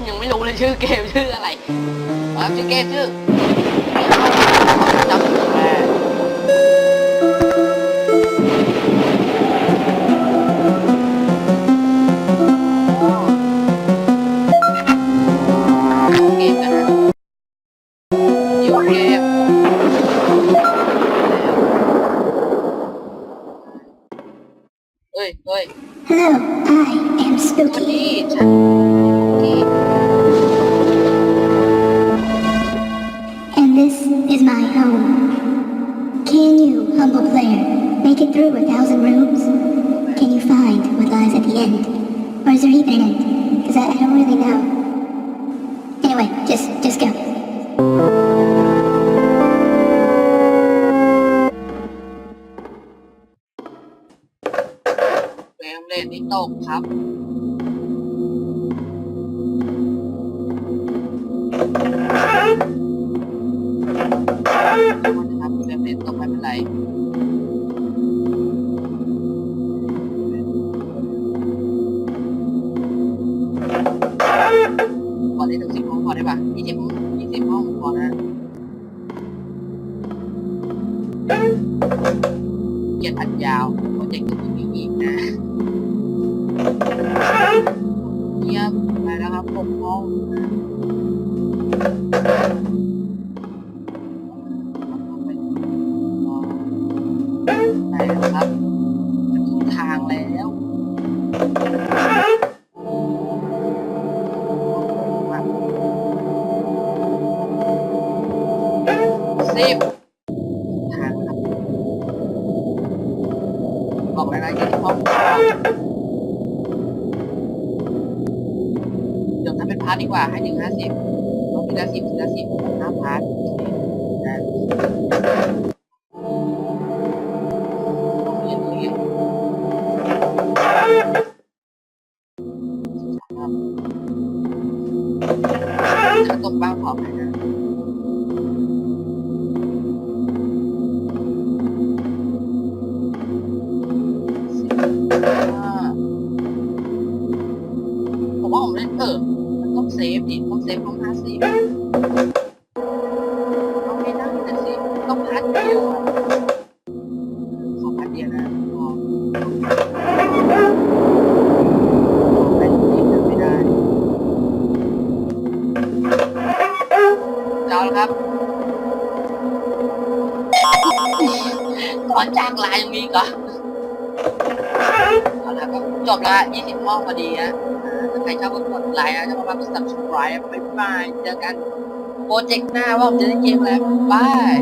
ชื่อเกมชื่ออะไรครับชื่อเกมชื่อจำแม่เกมกันนะอยู่เกมเฮ้ยเฮ้ย Hello, I am วัน Spooky. นี้ฉัน and this is my home. Can you, humble player, make it through a thousand rooms? Can you find what lies at the end? Or is there even an end? Because I, I don't really know. Anyway, just, just go. Well. พอได้ถึงสิบห้องพอได้ปะยี่สิบยี่สิบห้องพอนะเกียรติอันยาวโปรเจกต์ตัวนี้อีกนะเยี่ยมไปแล้วครับผมห้อง ครับมันถึงทางแล้วสิบทางครับ บอกเลยนะยี่สิบห้องเดี๋ยวทำเป็นพาร์ทดีกว่า ให้ถึงห้าสิบต้องทีละสิบทีละสิบห้าพาร์ทนะ ถ้าตกบ้างพอไหมนะสิบห้าผมว่าผมเล่นเออมันต้องเซฟดิต้องเซฟต้องห้าสิบ จ้าแล้วครับก่อนจ้างลายยังมีอีกเหรอเอาละครับจบละ20ห้องพอดีนะถ้าใครชอบก็กดไลค์นะถ้าชอบก็ subscribe บ๊ายบายเจอกันโปรเจกต์หน้าว่าผมจะได้เกมอะไรบาย